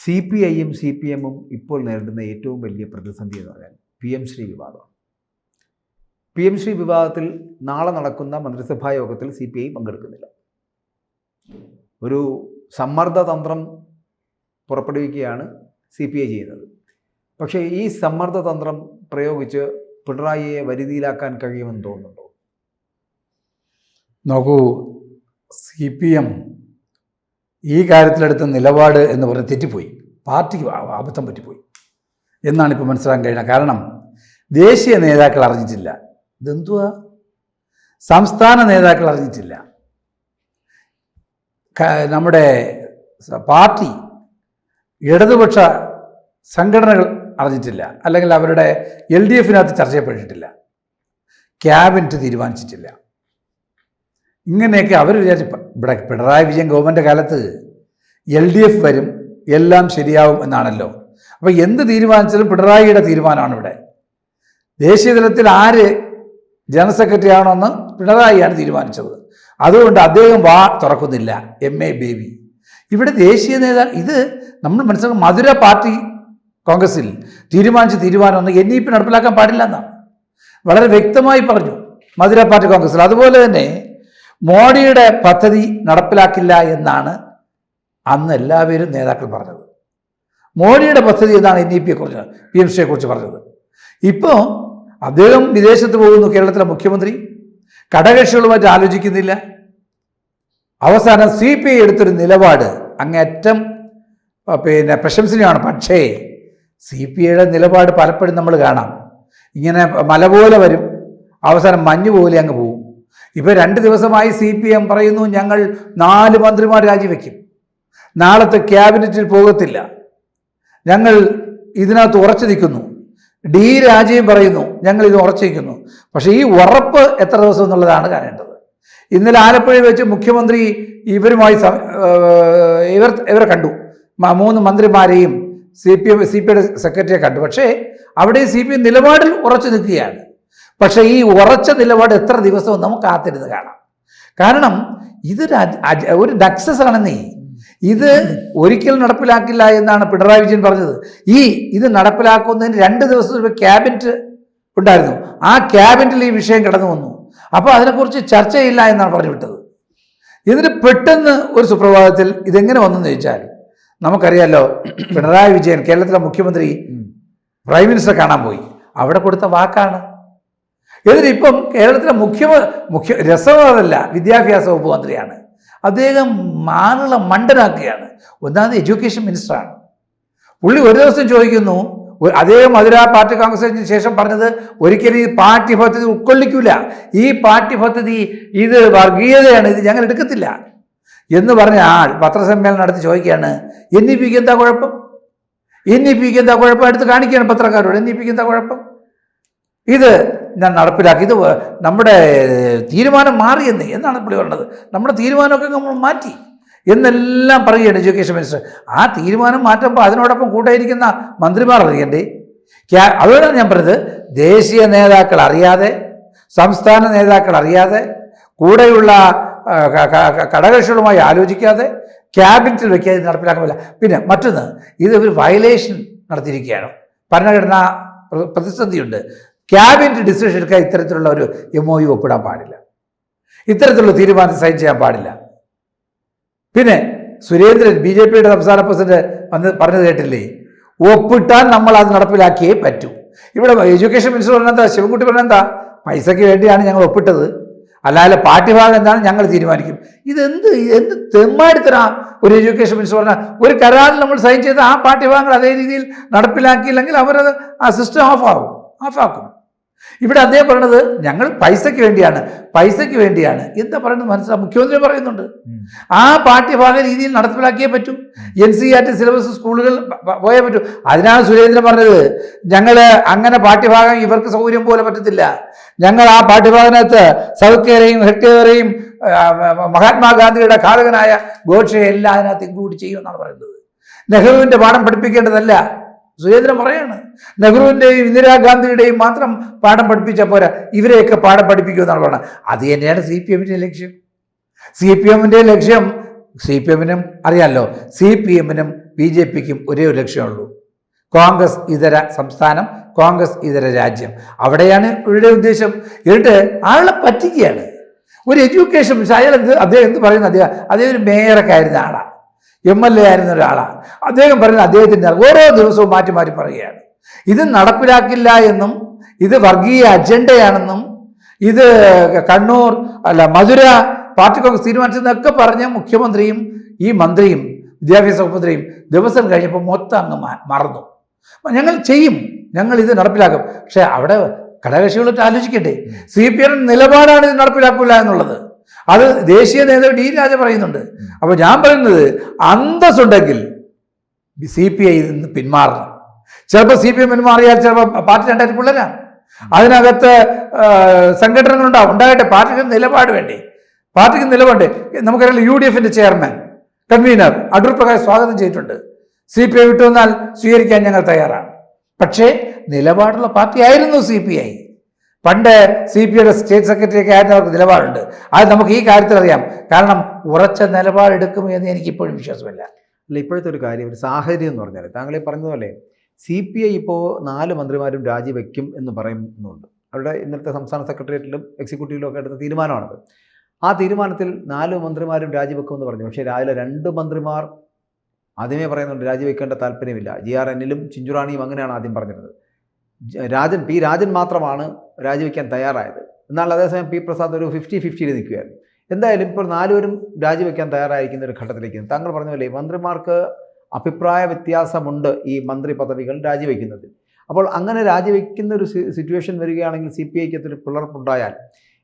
C P ഐയും C P എമ്മും ഇപ്പോൾ നേരിടുന്ന ഏറ്റവും വലിയ പ്രതിസന്ധി എന്ന് പറയാൻ പി എം ശ്രീ വിവാദമാണ്. പി എം ശ്രീ വിവാദത്തിൽ നാളെ നടക്കുന്ന മന്ത്രിസഭാ യോഗത്തിൽ സി പി ഐ പങ്കെടുക്കുന്നില്ല. ഒരു സമ്മർദ്ദതന്ത്രം പുറപ്പെടുവിക്കുകയാണ് സി പി ഐ ചെയ്യുന്നത്. പക്ഷേ ഈ സമ്മർദ്ദതന്ത്രം പ്രയോഗിച്ച് പിണറായിയെ വരുതിയിലാക്കാൻ കഴിയുമെന്ന് തോന്നുന്നുണ്ടോ? നോക്കൂ സി പി എം ഈ കാര്യത്തിലെടുത്ത നിലപാട് എന്ന് പറഞ്ഞ് തെറ്റിപ്പോയി. പാർട്ടിക്ക് അബദ്ധം പറ്റിപ്പോയി. എന്നാണ് ഇപ്പോൾ മനസ്സിലാക്കാൻ കഴിയുന്നത്. കാരണം ദേശീയ നേതാക്കൾ അറിഞ്ഞിട്ടില്ല. ഇതെന്തുവാ? സംസ്ഥാന നേതാക്കൾ അറിഞ്ഞിട്ടില്ല. നമ്മുടെ പാർട്ടി ഇടതുപക്ഷ സംഘടനകൾ അറിഞ്ഞിട്ടില്ല. അല്ലെങ്കിൽ അവരുടെ എൽ ഡി എഫിനകത്ത് ചർച്ച ചെയ്യപ്പെട്ടിട്ടില്ല. ക്യാബിനറ്റ് തീരുമാനിച്ചിട്ടില്ല. ഇങ്ങനെയൊക്കെ അവർ വിചാരിച്ചു ഇവിടെ പിണറായി വിജയൻ ഗവൺമെന്റ് കാലത്ത് എൽ ഡി എഫ് വരും എല്ലാം ശരിയാവും എന്നാണല്ലോ. അപ്പോൾ എന്ത് തീരുമാനിച്ചാലും പിണറായിയുടെ തീരുമാനമാണ് ഇവിടെ. ദേശീയ തലത്തിൽ ആര് ജനറൽ സെക്രട്ടറി ആണോന്ന് പിണറായിയാണ് തീരുമാനിച്ചത്. അതുകൊണ്ട് അദ്ദേഹം വാ തുറക്കുന്നില്ല എം എ ബേബി ഇവിടെ ദേശീയ നേതാ ഇത് നമ്മൾ മനസ്സിലാക്കും മധുര പാർട്ടി കോൺഗ്രസിൽ തീരുമാനിച്ച തീരുമാനമൊന്നും എൻ ഇ പി നടപ്പിലാക്കാൻ പാടില്ല എന്നാണ്. വളരെ വ്യക്തമായി പറഞ്ഞു മധുര പാർട്ടി കോൺഗ്രസിൽ. അതുപോലെ തന്നെ മോഡിയുടെ പദ്ധതി നടപ്പിലാക്കില്ല എന്നാണ് അന്ന് എല്ലാവരും നേതാക്കൾ പറഞ്ഞത്. മോഡിയുടെ പദ്ധതി എന്നാണ് എൻ ഇ പിയെ കുറിച്ച് പി എം സിയെ കുറിച്ച് പറഞ്ഞത്. ഇപ്പോൾ അദ്ദേഹം വിദേശത്ത് പോകുന്നു കേരളത്തിലെ മുഖ്യമന്ത്രി. ഘടകകക്ഷികളുമായിട്ട് ആലോചിക്കുന്നില്ല. അവസാനം സി പി ഐ എടുത്തൊരു നിലപാട് അങ്ങേറ്റം പിന്നെ പ്രശംസനീയമാണ്. പക്ഷേ സി പി ഐയുടെ നിലപാട് പലപ്പോഴും നമ്മൾ കാണാം. ഇങ്ങനെ മല പോലെ വരും. അവസാനം മഞ്ഞ് പോലെ അങ്ങ് പോകും. ഇപ്പോൾ രണ്ട് ദിവസമായി സി പി എം പറയുന്നു ഞങ്ങൾ നാല് മന്ത്രിമാർ രാജിവെക്കും. നാളത്തെ ക്യാബിനറ്റിൽ പോകത്തില്ല. ഞങ്ങൾ ഇതിനകത്ത് ഉറച്ചു നിൽക്കുന്നു. ഡി രാജയും പറയുന്നു ഞങ്ങൾ ഇത് ഉറച്ചിരിക്കുന്നു പക്ഷേ ഈ ഉറപ്പ് എത്ര ദിവസം എന്നുള്ളതാണ് കാണേണ്ടത്. ഇന്നലെ ആലപ്പുഴയിൽ വെച്ച് മുഖ്യമന്ത്രി ഇവരുമായി ഇവർ ഇവരെ കണ്ടു. മൂന്ന് മന്ത്രിമാരെയും C P M C P സെക്രട്ടറിയെ കണ്ടു. പക്ഷേ അവിടെ സി പി എം നിലപാടിൽ ഉറച്ചു നിൽക്കുകയാണ്. പക്ഷേ ഈ ഉറച്ച നിലപാട് എത്ര ദിവസവും നമുക്ക് കാത്തിരുന്ന് കാണാം. കാരണം ഇതൊരു ഒരു ഡക്സസ് ആണെന്നേ ഇത് ഒരിക്കലും നടപ്പിലാക്കില്ല എന്നാണ് പിണറായി വിജയൻ പറഞ്ഞത്. ഈ ഇത് നടപ്പിലാക്കുന്നതിന് രണ്ട് ദിവസം ക്യാബിനറ്റ് ഉണ്ടായിരുന്നു. ആ ക്യാബിനറ്റിൽ ഈ വിഷയം കടന്നു വന്നു. അപ്പോൾ അതിനെക്കുറിച്ച് ചർച്ചയില്ല എന്നാണ് പറഞ്ഞു വിട്ടത്. ഇതിന് പെട്ടെന്ന് ഒരു സുപ്രഭാതത്തിൽ ഇതെങ്ങനെ വന്നെന്ന് ചോദിച്ചാൽ നമുക്കറിയാലോ പിണറായി വിജയൻ കേരളത്തിലെ മുഖ്യമന്ത്രി പ്രൈം മിനിസ്റ്റർ കാണാൻ പോയി. അവിടെ കൊടുത്ത വാക്കാണ്. എന്നിട്ട് ഇപ്പം കേരളത്തിലെ മുഖ്യ മുഖ്യ രസവാദല്ല വിദ്യാഭ്യാസ വകുപ്പ് മന്ത്രിയാണ്. അദ്ദേഹം മാനുള്ള മണ്ടനാക്കുകയാണ്. ഒന്നാമത് എഡ്യൂക്കേഷൻ മിനിസ്റ്ററാണ്. പുള്ളി ഒരു ദിവസം ചോദിക്കുന്നു അദ്ദേഹം മധുര പാർട്ടി കോൺഗ്രസിന് ശേഷം പറഞ്ഞത് ഒരിക്കലും ഈ പാർട്ടി പദ്ധതി ഉൾക്കൊള്ളിക്കില്ല ഈ പാർട്ടി പദ്ധതി ഇത് വർഗീയതയാണ് ഇത് ഞങ്ങൾ എടുക്കത്തില്ല. എന്ന് പറഞ്ഞ ആൾ പത്രസമ്മേളനം നടത്തി ചോദിക്കുകയാണ് എൻ ഇ പിക്ക് എന്താ കുഴപ്പം? എൻ ഇ പിക്ക് എന്താ കുഴപ്പം? എടുത്ത് കാണിക്കുകയാണ് പത്രക്കാരോട് എൻ ഇ പിക്ക് എന്താ കുഴപ്പം? ഇത് ഞാൻ നടപ്പിലാക്കി ഇത് നമ്മുടെ തീരുമാനം മാറിയെന്ന് എന്നാണ് പുള്ളി പറഞ്ഞത്. നമ്മുടെ തീരുമാനമൊക്കെ നമ്മൾ മാറ്റി എന്നെല്ലാം പറയുകയാണ് എഡ്യൂക്കേഷൻ മിനിസ്റ്റർ. ആ തീരുമാനം മാറ്റുമ്പോൾ അതിനോടൊപ്പം കൂട്ടായിരിക്കുന്ന മന്ത്രിമാർ അറിയണ്ടേ? അതുകൊണ്ടാണ് ഞാൻ പറഞ്ഞത് ദേശീയ നേതാക്കൾ അറിയാതെ സംസ്ഥാന നേതാക്കൾ അറിയാതെ കൂടെയുള്ള ആ, ക- ക- ക- ഘടകകക്ഷികളുമായി ആലോചിക്കാതെ ക്യാബിനറ്റിൽ വെക്കാതെ ഇത് നടപ്പിലാക്കാൻ പറ്റില്ല. പിന്നെ മറ്റൊന്ന് ഇത് ഒരു വയലേഷൻ നടത്തിയിരിക്കുകയാണ്. ഭരണഘടനാ പ്ര- പ്രതിസന്ധിയുണ്ട്. ക്യാബിനറ്റ് ഡിസിഷൻ എടുക്കാൻ ഇത്തരത്തിലുള്ള ഒരു എം ഒ യു ഒപ്പിടാൻ പാടില്ല. ഇത്തരത്തിലുള്ള തീരുമാനം സൈൻ ചെയ്യാൻ പാടില്ല. പിന്നെ സുരേന്ദ്രൻ ബി ജെ പിയുടെ സംസ്ഥാന പ്രസിഡന്റ് വന്ന് പറഞ്ഞത് കേട്ടില്ലേ? ഒപ്പിട്ടാൽ നമ്മൾ അത് നടപ്പിലാക്കിയേ പറ്റൂ. ഇവിടെ എഡ്യൂക്കേഷൻ മിനിസ്റ്റർ പറഞ്ഞെന്താ ശിവൻകുട്ടി പറഞ്ഞെന്താ പൈസയ്ക്ക് വേണ്ടിയാണ് ഞങ്ങൾ ഒപ്പിട്ടത്. അല്ലാതെ പാർട്ടി ഭാഗം എന്താണ് ഞങ്ങൾ തീരുമാനിക്കും. ഇത് എന്ത് എന്ത് തെമ്മാടിത്തരാ? ഒരു എഡ്യൂക്കേഷൻ മിനിസ്റ്റർ പറഞ്ഞാൽ ഒരു കരാറിൽ നമ്മൾ സൈൻ ചെയ്ത് ആ പാർട്ടി ഭാഗങ്ങൾ അതേ രീതിയിൽ നടപ്പിലാക്കിയില്ലെങ്കിൽ അവരത് ആ സിസ്റ്റം ഓഫ് ആകും. ഓഫാക്കും ഇവിടെ അദ്ദേഹം പറയണത് ഞങ്ങൾ പൈസയ്ക്ക് വേണ്ടിയാണ് പൈസയ്ക്ക് വേണ്ടിയാണ്. എന്താ പറയുന്നത് മനസ്സിലാക്കാം മുഖ്യമന്ത്രി പറയുന്നുണ്ട്. ആ പാഠ്യഭാഗ രീതിയിൽ നടപ്പിലാക്കിയേ പറ്റൂ. N C R T syllabus സ്കൂളുകൾ പോയേ പറ്റൂ. അതിനാണ് സുരേന്ദ്രൻ പറഞ്ഞത് ഞങ്ങൾ അങ്ങനെ പാഠ്യഭാഗം ഇവർക്ക് സൗകര്യം പോലെ പറ്റത്തില്ല. ഞങ്ങൾ ആ പാഠ്യഭാഗത്തിനകത്ത് സൗക്കേരെയും ഹെക്ടേറെയും മഹാത്മാഗാന്ധിയുടെ ഘാതകനായ ഗോഡ്സെ എല്ലാം അതിനകത്ത് ഇൻക്ലൂഡ് ചെയ്യുമെന്നാണ് പറയുന്നത്. നെഹ്റുവിന്റെ പാഠം പഠിപ്പിക്കേണ്ടതല്ല. സുരേന്ദ്രൻ പറയാണ് നെഹ്റുവിന്റെയും ഇന്ദിരാഗാന്ധിയുടെയും മാത്രം പാഠം പഠിപ്പിച്ചാൽ പോരാ ഇവരെയൊക്കെ പാഠം പഠിപ്പിക്കുമെന്നാണ് പറയുന്നത് അത് തന്നെയാണ് സി പി എമ്മിന്റെ ലക്ഷ്യം. സി പി എമ്മിന്റെ ലക്ഷ്യം സി പി എമ്മിനും അറിയാമല്ലോ സി പി എമ്മിനും ബി ജെ പിക്കും ഒരേ ഒരു ലക്ഷ്യമുള്ളൂ കോൺഗ്രസ് ഇതര സംസ്ഥാനം കോൺഗ്രസ് ഇതര രാജ്യം. അവിടെയാണ് ഇവരുടെ ഉദ്ദേശം. എന്നിട്ട് ആളെ പറ്റിക്കുകയാണ്. ഒരു എഡ്യൂക്കേഷൻ അയാൾ എന്ത് അദ്ദേഹം എന്ത് പറയുന്നു? അദ്ദേഹം അദ്ദേഹം ഒരു മേയറൊക്കെ ആയിരുന്ന ആളാണ് എം എൽ എ ആയിരുന്ന ഒരാളാണ് അദ്ദേഹം പറയുന്ന അദ്ദേഹത്തിന്റെ ഓരോ ദിവസവും മാറ്റി മാറ്റി പറയുകയാണ്. ഇത് നടപ്പിലാക്കില്ല എന്നും ഇത് വർഗീയ അജണ്ടയാണെന്നും ഇത് കണ്ണൂർ അല്ല മധുര പാർട്ടി കോൺഗ്രസ് തീരുമാനിച്ചതെന്നൊക്കെ പറഞ്ഞ മുഖ്യമന്ത്രിയും ഈ മന്ത്രിയും വിദ്യാഭ്യാസ മന്ത്രിയും ദിവസം കഴിഞ്ഞപ്പോൾ മൊത്തം അങ്ങ് മറന്നു. ഞങ്ങൾ ചെയ്യും. ഞങ്ങൾ ഇത് നടപ്പിലാക്കും. പക്ഷേ അവിടെ ഘടകകക്ഷികളൊക്കെ ആലോചിക്കട്ടെ. സി പി എം നിലപാടാണ് ഇത് നടപ്പിലാക്കില്ല എന്നുള്ളത്. അത് ദേശീയ നേതാവ് ഡി രാജ പറയുന്നുണ്ട്. അപ്പോൾ ഞാൻ പറയുന്നത് അന്തസ്സുണ്ടെങ്കിൽ സി പി ഐ നിന്ന് പിന്മാറണം. ചിലപ്പോൾ സി പി എം പിന്മാറിയാൽ ചിലപ്പോൾ പാർട്ടി രണ്ടായിരത്തി പിള്ളേരാണ്. അതിനകത്ത് സംഘടനകൾ സംഘടനകളുണ്ടാവും. ഉണ്ടാകട്ടെ പാർട്ടിക്ക് നിലപാട് വേണ്ടി? പാർട്ടിക്ക് നിലപാട് നമുക്കറിയാം യു ഡി എഫിന്റെ ചെയർമാൻ കൺവീനർ അടൂർ പ്രകാശ് സ്വാഗതം ചെയ്തിട്ടുണ്ട്. സി പി ഐ വിട്ടു വന്നാൽ സ്വീകരിക്കാൻ ഞങ്ങൾ തയ്യാറാണ്. പക്ഷേ നിലപാടുള്ള പാർട്ടിയായിരുന്നു സി പി ഐ. പണ്ട് സി പി ഐയുടെ സ്റ്റേറ്റ് സെക്രട്ടറി ഒക്കെ ആയിരുന്നു അവർക്ക് നിലപാടുണ്ട്. അത് നമുക്ക് ഈ കാര്യത്തിൽ അറിയാം. കാരണം ഉറച്ച നിലപാടെടുക്കും എന്ന് എനിക്ക് ഇപ്പോഴും വിശ്വാസമില്ല. അല്ല ഇപ്പോഴത്തെ ഒരു കാര്യം ഒരു സാഹചര്യം എന്ന് പറഞ്ഞാൽ താങ്കൾ ഈ പറഞ്ഞതുപോലെ സി പി ഐ ഇപ്പോൾ നാല് മന്ത്രിമാരും രാജിവെക്കും എന്ന് പറയുന്നുണ്ട്. അവിടെ ഇന്നത്തെ സംസ്ഥാന സെക്രട്ടേറിയറ്റിലും എക്സിക്യൂട്ടീവിലും ഒക്കെ എടുത്ത തീരുമാനമാണത്. ആ തീരുമാനത്തിൽ നാല് മന്ത്രിമാരും രാജിവെക്കുമെന്ന് പറഞ്ഞു. പക്ഷേ രാവിലെ രണ്ട് മന്ത്രിമാർ ആദ്യമേ പറയുന്നുണ്ട് രാജിവെക്കേണ്ട താല്പര്യമില്ല. ജി ആർ എന്നിലും ചിഞ്ചുറാണിയും അങ്ങനെയാണ് ആദ്യം പറഞ്ഞിരുന്നത്. രാജൻ പി രാജൻ മാത്രമാണ് രാജിവെക്കാൻ തയ്യാറായത്. എന്നാൽ അതേസമയം പി പ്രസാദ് ഒരു ഫിഫ്റ്റി ഫിഫ്റ്റിയിൽ നിൽക്കുകയായിരുന്നു. എന്തായാലും ഇപ്പോൾ നാലുപേരും രാജിവെക്കാൻ തയ്യാറായിരിക്കുന്ന ഒരു ഘട്ടത്തിലേക്ക് താങ്കൾ പറഞ്ഞ പോലെ മന്ത്രിമാർക്ക് അഭിപ്രായ വ്യത്യാസമുണ്ട് ഈ മന്ത്രി പദവികൾ രാജിവെക്കുന്നതിൽ അപ്പോൾ അങ്ങനെ രാജിവെക്കുന്ന ഒരു സിറ്റുവേഷൻ വരികയാണെങ്കിൽ സി പി ഐക്ക് അതൊരു പിളർപ്പുണ്ടായാൽ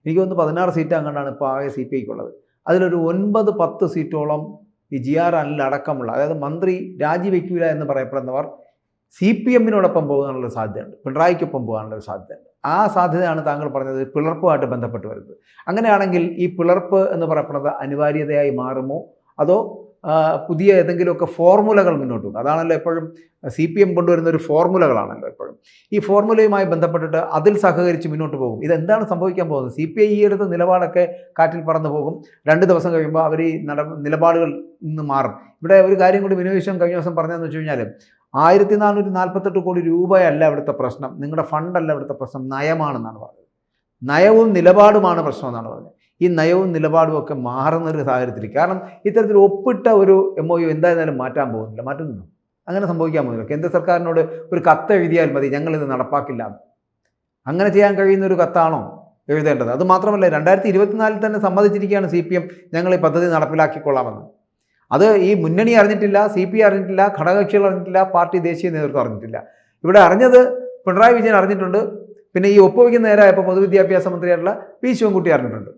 എനിക്ക് തോന്നുന്നു പതിനാറ് സീറ്റ് അങ്ങോട്ടാണ് ഇപ്പോൾ ആകെ സി പി ഐക്കുള്ളത് അതിലൊരു ഒൻപത് പത്ത് സീറ്റോളം ഈ ജി ആർ അനിൽ അടക്കമുള്ള അതായത് മന്ത്രി രാജിവെക്കില്ല എന്ന് പറയപ്പെടുന്നവർ സി പി എമ്മിനോടൊപ്പം പോകാനുള്ള സാധ്യതയുണ്ട്. പിണറായിക്കൊപ്പം പോകാനുള്ള സാധ്യതയുണ്ട്. ആ സാധ്യതയാണ് താങ്കൾ പറഞ്ഞത് പിളർപ്പുമായിട്ട് ബന്ധപ്പെട്ട് വരുന്നത്. അങ്ങനെയാണെങ്കിൽ ഈ പിളർപ്പ് എന്ന് പറയപ്പെടുന്നത് അനിവാര്യതയായി മാറുമോ? അതോ പുതിയ ഏതെങ്കിലുമൊക്കെ ഫോർമുലകൾ മുന്നോട്ട് പോകും അതാണല്ലോ എപ്പോഴും സി പി എം കൊണ്ടുവരുന്ന ഒരു ഫോർമുലകളാണല്ലോ എപ്പോഴും. ഈ ഫോർമുലയുമായി ബന്ധപ്പെട്ടിട്ട് അതിൽ സഹകരിച്ച് മുന്നോട്ട് പോകും. ഇതെന്താണ് സംഭവിക്കാൻ പോകുന്നത്? സി പി ഐ ഈ എടുത്ത നിലപാടൊക്കെ കാറ്റിൽ പറന്നു പോകും. രണ്ട് ദിവസം കഴിയുമ്പോൾ അവർ ഈ നട നിലപാടുകൾ നിന്ന് മാറും. ഇവിടെ ഒരു കാര്യം കൂടി വിനോദിഷം കഴിഞ്ഞ ദിവസം പറഞ്ഞതെന്ന് വെച്ച് കഴിഞ്ഞാൽ ആയിരത്തി നാനൂറ്റി നാൽപ്പത്തെട്ട് കോടി രൂപയല്ല ഇവിടുത്തെ പ്രശ്നം. നിങ്ങളുടെ ഫണ്ടല്ല ഇവിടുത്തെ പ്രശ്നം. നയമാണെന്നാണ് പറഞ്ഞത്. നയവും നിലപാടുമാണ് പ്രശ്നം എന്നാണ് പറഞ്ഞത്. ഈ നയവും നിലപാടും ഒക്കെ മാറുന്ന ഒരു സാഹചര്യത്തിൽ കാരണം ഇത്തരത്തിൽ ഒപ്പിട്ട ഒരു എം ഒ യു എന്തായിരുന്നാലും മാറ്റാൻ പോകുന്നില്ല. മാറ്റുന്നുണ്ടോ? അങ്ങനെ സംഭവിക്കാൻ പോകുന്നില്ല. കേന്ദ്ര സർക്കാരിനോട് ഒരു കത്ത് എഴുതിയാൽ മതി. ഞങ്ങളിത് നടപ്പാക്കില്ല. അങ്ങനെ ചെയ്യാൻ കഴിയുന്ന ഒരു കത്താണോ എഴുതേണ്ടത്? അത് മാത്രമല്ല രണ്ടായിരത്തി ഇരുപത്തിനാലിൽ തന്നെ സമ്മതിച്ചിരിക്കുകയാണ് സി പി എം ഞങ്ങൾ ഈ പദ്ധതി നടപ്പിലാക്കിക്കൊള്ളാമെന്ന്. അത് ഈ മുന്നണി അറിഞ്ഞിട്ടില്ല സി പി അറിഞ്ഞിട്ടില്ല ഘടകകക്ഷികൾ അറിഞ്ഞിട്ടില്ല പാർട്ടി ദേശീയ നേതൃത്വം അറിഞ്ഞിട്ടില്ല. ഇവിടെ അറിഞ്ഞത് പിണറായി വിജയൻ അറിഞ്ഞിട്ടുണ്ട്. പിന്നെ ഈ ഒപ്പുവയ്ക്കുന്ന നേരമായപ്പോൾ പൊതുവിദ്യാഭ്യാസ മന്ത്രിയായിട്ടുള്ള പി ശിവൻകുട്ടി അറിഞ്ഞിട്ടുണ്ട്.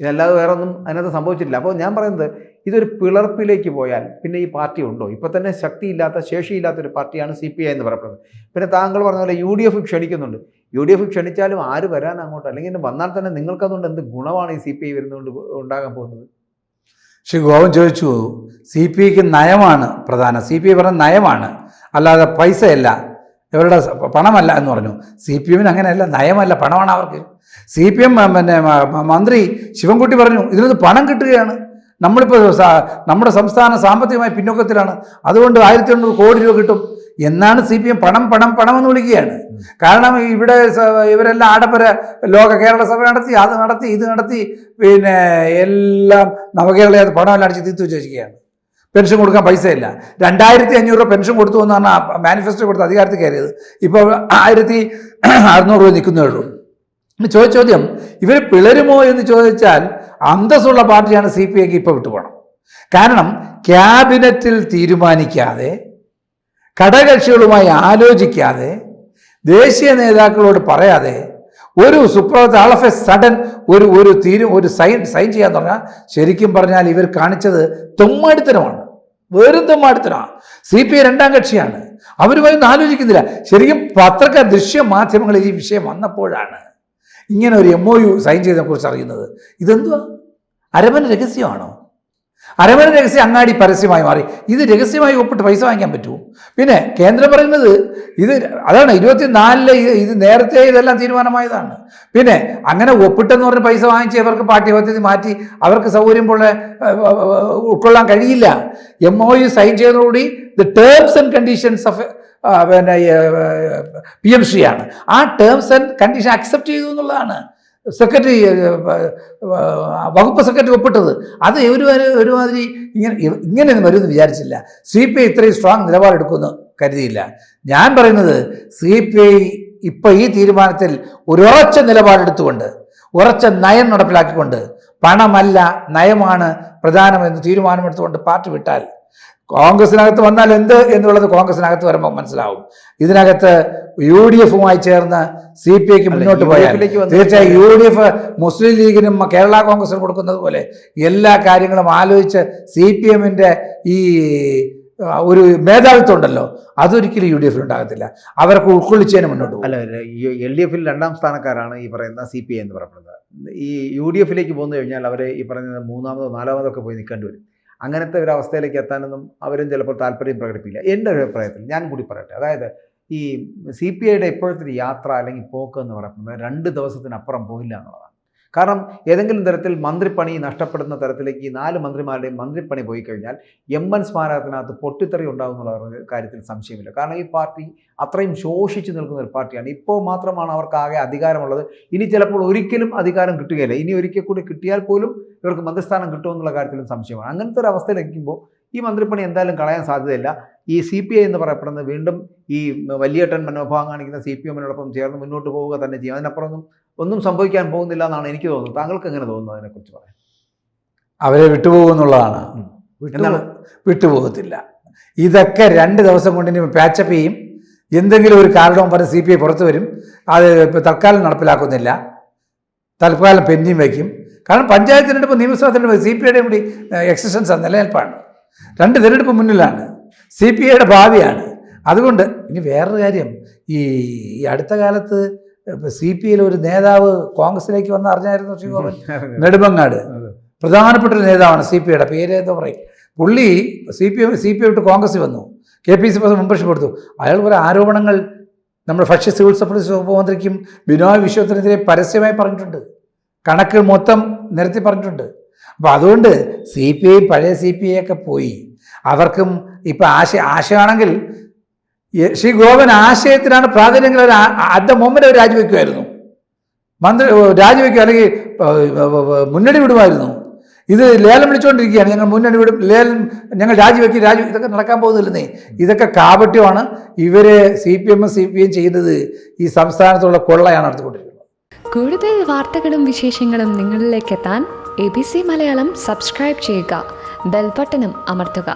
ഇതല്ലാതെ വേറെ ഒന്നും അതിനകത്ത് സംഭവിച്ചിട്ടില്ല. അപ്പോൾ ഞാൻ പറയുന്നത് ഇതൊരു പിളർപ്പിലേക്ക് പോയാൽ പിന്നെ ഈ പാർട്ടി ഉണ്ടോ? ഇപ്പോൾ തന്നെ ശക്തിയില്ലാത്ത ശേഷിയില്ലാത്ത ഒരു പാർട്ടിയാണ് സി പി ഐ എന്ന് പറയപ്പെടുന്നത്. പിന്നെ താങ്കൾ പറഞ്ഞ പോലെ യു ഡി എഫ് ക്ഷണിക്കുന്നുണ്ട്. യു ഡി എഫ് ക്ഷണിച്ചാലും ആര് വരാൻ അങ്ങോട്ട്? അല്ലെങ്കിൽ വന്നാൽ തന്നെ നിങ്ങൾക്കതുകൊണ്ട് എന്ത് ഗുണമാണ് ഈ സി പി ഐ വരുന്നതുകൊണ്ട് ഉണ്ടാകാൻ പോകുന്നത്? ശ്രീ ഗോവൻ ചോദിച്ചു സി പി ഐക്ക് നയമാണ് പ്രധാനം. സി പി ഐ പറഞ്ഞ നയമാണ്. അല്ലാതെ പൈസയല്ല. ഇവരുടെ പണമല്ല എന്ന് പറഞ്ഞു. സി പി എമ്മിന് അങ്ങനെയല്ല നയമല്ല പണമാണ് അവർക്ക്. സി പി എം പിന്നെ മന്ത്രി ശിവൻകുട്ടി പറഞ്ഞു ഇതിനകത്ത് പണം കിട്ടുകയാണ്. നമ്മളിപ്പോൾ നമ്മുടെ സംസ്ഥാനം സാമ്പത്തികമായി പിന്നോക്കത്തിലാണ്. അതുകൊണ്ട് ആയിരത്തി എണ്ണൂറ് കോടി രൂപ കിട്ടും. എന്നാണ് സി പി എം പണം പണം പണം എന്ന് വിളിക്കുകയാണ്. കാരണം ഇവിടെ ഇവരെല്ലാം ആഡംബര ലോക കേരള സഭ നടത്തി അത് നടത്തി ഇത് നടത്തി പിന്നെ എല്ലാം നവകേരളയെ പണമെല്ലാം അടിച്ച് തീർത്തു വെച്ചിരിക്കുകയാണ്. പെൻഷൻ കൊടുക്കാൻ പൈസയില്ല. രണ്ടായിരത്തി അഞ്ഞൂറ് രൂപ പെൻഷൻ കൊടുത്തു എന്നാണ് മാനിഫെസ്റ്റോ കൊടുത്ത് അധികാരത്തിൽ കയറിയത്. ഇപ്പോൾ ആയിരത്തി അറുന്നൂറ് രൂപ നിൽക്കുന്നേ ഉള്ളൂ. ചോദിച്ച ചോദ്യം ഇവർ പിളരുമോ എന്ന് ചോദിച്ചാൽ അന്തസ്സുള്ള പാർട്ടിയാണ് സി പി ഐക്ക് ഇപ്പോൾ വിട്ടുപോകണം കാരണം ക്യാബിനറ്റിൽ തീരുമാനിക്കാതെ ഘടകകക്ഷികളുമായി ആലോചിക്കാതെ ദേശീയ നേതാക്കളോട് പറയാതെ ഒരു സുപ്രഭാത ഓഫ് എ സഡൻ ഒരു ഒരു തീരു ഒരു സൈൻ സൈൻ ചെയ്യാൻ പറഞ്ഞാൽ ശരിക്കും പറഞ്ഞാൽ ഇവർ കാണിച്ചത് തുമ്മാടിത്തരമാണ്. വെറും തുമ്മാടിത്തരമാണ്. സി പി ഐ രണ്ടാം കക്ഷിയാണ്. അവരുമായി ഒന്നും ആലോചിക്കുന്നില്ല. ശരിക്കും പത്രക്കാർ ദൃശ്യ മാധ്യമങ്ങളിൽ ഈ വിഷയം വന്നപ്പോഴാണ് ഇങ്ങനെ ഒരു എം ഒ യു സൈൻ ചെയ്തതിനെ കുറിച്ച് അറിയുന്നത്. ഇതെന്തുവാ? അരമന രഹസ്യമാണോ? അരമന രഹസ്യം അങ്ങാടി പരസ്യമായി മാറി. ഇത് രഹസ്യമായി ഒപ്പിട്ട് പൈസ വാങ്ങിക്കാൻ പറ്റുമോ? പിന്നെ കേന്ദ്രം പറയുന്നത് ഇത് അതാണ് ഇരുപത്തിനാലിൽ ഇത് നേരത്തെ ഇതെല്ലാം തീരുമാനമായതാണ്. പിന്നെ അങ്ങനെ ഒപ്പിട്ടെന്ന് പറഞ്ഞ് പൈസ വാങ്ങിച്ച് ഇവർക്ക് പാർട്ടി പദ്ധതി മാറ്റി അവർക്ക് സൗകര്യം പോലെ ഉൾക്കൊള്ളാൻ കഴിയില്ല. M O U sign ചെയ്തതോടുകൂടി the terms and conditions of പിന്നെ പി എം ശ്രീയാണ്. ആ ടേംസ് ആൻഡ് കണ്ടീഷൻ അക്സെപ്റ്റ് ചെയ്തു എന്നുള്ളതാണ്. സെക്രട്ടറി വകുപ്പ് സെക്രട്ടറി ഒപ്പിട്ടത്. അത് ഒരു ഒരുമാതിരി ഇങ്ങനെ ഇങ്ങനെ വരുമെന്ന് വിചാരിച്ചില്ല. സി പി ഐ ഇത്രയും സ്ട്രോങ് നിലപാടെടുക്കുമെന്ന് കരുതിയില്ല. ഞാൻ പറയുന്നത് സി പി ഐ ഇപ്പം ഈ തീരുമാനത്തിൽ ഒരു ഉറച്ച നിലപാടെടുത്തുകൊണ്ട് ഉറച്ച നയം നടപ്പിലാക്കിക്കൊണ്ട് പണമല്ല നയമാണ് പ്രധാനമെന്ന് തീരുമാനമെടുത്തുകൊണ്ട് പാർട്ടി വിട്ടാൽ കോൺഗ്രസിനകത്ത് വന്നാൽ എന്ത് എന്നുള്ളത് കോൺഗ്രസിനകത്ത് വരുമ്പോൾ മനസ്സിലാവും. ഇതിനകത്ത് യു ഡി എഫുമായി ചേർന്ന് സി പി ഐക്ക് മുന്നോട്ട് പോയാൽ തീർച്ചയായും യു ഡി എഫ് മുസ്ലിം ലീഗിനും കേരള കോൺഗ്രസിനും കൊടുക്കുന്നത് പോലെ എല്ലാ കാര്യങ്ങളും ആലോചിച്ച് സി പി എമ്മിന്റെ ഈ ഒരു മേധാവിത്വം ഉണ്ടല്ലോ അതൊരിക്കലും യു ഡി എഫിൽ ഉണ്ടാകത്തില്ല. അവർക്ക് ഉൾക്കൊള്ളിച്ചതിന് മുന്നോട്ട് പോകും. അല്ല എൽ ഡി എഫിൽ രണ്ടാം സ്ഥാനക്കാരാണ് ഈ പറയുന്ന സി പി ഐ എന്ന് പറയുന്നത്. ഈ യു ഡി എഫിലേക്ക് പോന്നു കഴിഞ്ഞാൽ അവർ ഈ പറയുന്ന മൂന്നാമതോ നാലാമതോ ഒക്കെ പോയി നിൽക്കേണ്ടി വരും. അങ്ങനത്തെ ഒരു അവസ്ഥയിലേക്ക് എത്താനൊന്നും അവരും ചിലപ്പോൾ താല്പര്യം പ്രകടിപ്പിക്കില്ല. എന്റെ ഒരു അഭിപ്രായത്തിൽ ഞാൻ കൂടി പറയട്ടെ. അതായത് ഈ സി പി ഐയുടെ ഇപ്പോഴത്തെ യാത്ര അല്ലെങ്കിൽ പോക്ക് എന്ന് പറയുന്നത് രണ്ട് ദിവസത്തിനപ്പുറം പോയില്ല എന്നുള്ളതാണ്. കാരണം ഏതെങ്കിലും തരത്തിൽ മന്ത്രിപ്പണി നഷ്ടപ്പെടുന്ന തരത്തിലേക്ക് ഈ നാല് മന്ത്രിമാരുടെയും മന്ത്രിപ്പണി പോയി കഴിഞ്ഞാൽ എം എൻ സ്മാരകത്തിനകത്ത് പൊട്ടിത്തെറി ഉണ്ടാകുന്ന കാര്യത്തിൽ സംശയമില്ല. കാരണം ഈ പാർട്ടി അത്രയും ശോഷിച്ചു നിൽക്കുന്ന ഒരു പാർട്ടിയാണ്. ഇപ്പോൾ മാത്രമാണ് അവർക്ക് ആകെ അധികാരമുള്ളത്. ഇനി ചിലപ്പോൾ ഒരിക്കലും അധികാരം കിട്ടുകയില്ല. ഇനി ഒരിക്കൽ കൂടി കിട്ടിയാൽ പോലും ഇവർക്ക് മന്ത്രിസ്ഥാനം കിട്ടുമെന്നുള്ള കാര്യത്തിലും സംശയമാണ്. അങ്ങനത്തെ ഒരു അവസ്ഥയിലെത്തിക്കുമ്പോൾ ഈ മന്ത്രിപ്പണി എന്തായാലും കളയാൻ സാധ്യതയില്ല. ഈ സി പി ഐ എന്ന് പറയപ്പെടുന്നത് വീണ്ടും ഈ വലിയേട്ടൻ മനോഭാവം കാണിക്കുന്ന സി പി എമ്മിനോടൊപ്പം ചേർന്ന് മുന്നോട്ട് പോവുക തന്നെ ചെയ്യും. അതിനപ്പുറമൊന്നും ഒന്നും സംഭവിക്കാൻ പോകുന്നില്ല എന്നാണ് എനിക്ക് തോന്നുന്നത്. താങ്കൾക്ക് എങ്ങനെ തോന്നുന്നു അതിനെക്കുറിച്ച് പറയാം അവരെ വിട്ടുപോകും എന്നുള്ളതാണ്. വിട്ടുപോ വിട്ടുപോകത്തില്ല. ഇതൊക്കെ രണ്ട് ദിവസം കൊണ്ട് ഇനി പാച്ചപ്പ് ചെയ്യും. എന്തെങ്കിലും ഒരു കാരണവും പറഞ്ഞ് സി പി ഐ പുറത്തു വരും. അത് തൽക്കാലം നടപ്പിലാക്കുന്നില്ല. തൽക്കാലം പെൻഡിങ് വയ്ക്കും കാരണം പഞ്ചായത്ത് തിരഞ്ഞെടുപ്പ് നിയമസഭാ തിരഞ്ഞെടുപ്പ് സി പി ഐയുടെ കൂടി എക്സിസ്റ്റൻസ് നിലനിൽപ്പാണ്. രണ്ട് തിരഞ്ഞെടുപ്പ് മുന്നിലാണ്. സി പി ഐയുടെ ഭാവിയാണ്. അതുകൊണ്ട് ഇനി വേറൊരു കാര്യം. ഈ അടുത്ത കാലത്ത് സി പി ഐയിൽ ഒരു നേതാവ് കോൺഗ്രസിലേക്ക് വന്ന് അറിഞ്ഞായിരുന്നു ശ്രീകോപൻ നെടുമങ്ങാട്. പ്രധാനപ്പെട്ട ഒരു നേതാവാണ് സി പി ഐയുടെ പേര് എന്താ പറയും. പുള്ളി C P M C P I വിട്ട് കോൺഗ്രസ് വന്നു. കെ പി സി മെമ്പർഷിപ്പ് എടുത്തു അയാൾ കുറേ ആരോപണങ്ങൾ നമ്മുടെ ഭക്ഷ്യ സിവിൽ സപ്ലൈസ് വകുപ്പ് മന്ത്രിക്കും ബിനോയ് വിശ്വത്തിനെതിരെ പരസ്യമായി പറഞ്ഞിട്ടുണ്ട്. കണക്ക് മൊത്തം നിരത്തി പറഞ്ഞിട്ടുണ്ട്. അപ്പോൾ അതുകൊണ്ട് സി പി ഐ പഴയ സി പി ഐ ഒക്കെ പോയി. അവർക്കും ഇപ്പം ആശ ആശയമാണെങ്കിൽ ശ്രീ ഗോപൻ ആശയത്തിനാണ് പ്രാധാന്യങ്ങൾ അറ്റ് ദ മൊമെന്റ് അവർ രാജിവെക്കുമായിരുന്നു. മന്ത്രി രാജിവെക്കുക അല്ലെങ്കിൽ മുന്നണി വിടുമായിരുന്നു. ഇത് ലേലം വിളിച്ചുകൊണ്ടിരിക്കുകയാണ്. ഞങ്ങൾ മുന്നണി വിടും ലേലം ഞങ്ങൾ രാജിവെക്കും രാജി ഇതൊക്കെ നടക്കാൻ പോകുന്നില്ലെന്നേ. ഇതൊക്കെ കാപട്യമാണ്. ഇവരെ സി പി എമ്മും സി പി എം ചെയ്യുന്നത് ഈ സംസ്ഥാനത്തുള്ള കൊള്ളയാണ് നടത്തിക്കൊണ്ടിരിക്കുന്നത്. കൂടുതൽ വാർത്തകളും വിശേഷങ്ങളും നിങ്ങളിലേക്ക് എത്താൻ A B C Malayalam subscribe ചെയ്യുക. ബെൽബട്ടനും അമർത്തുക.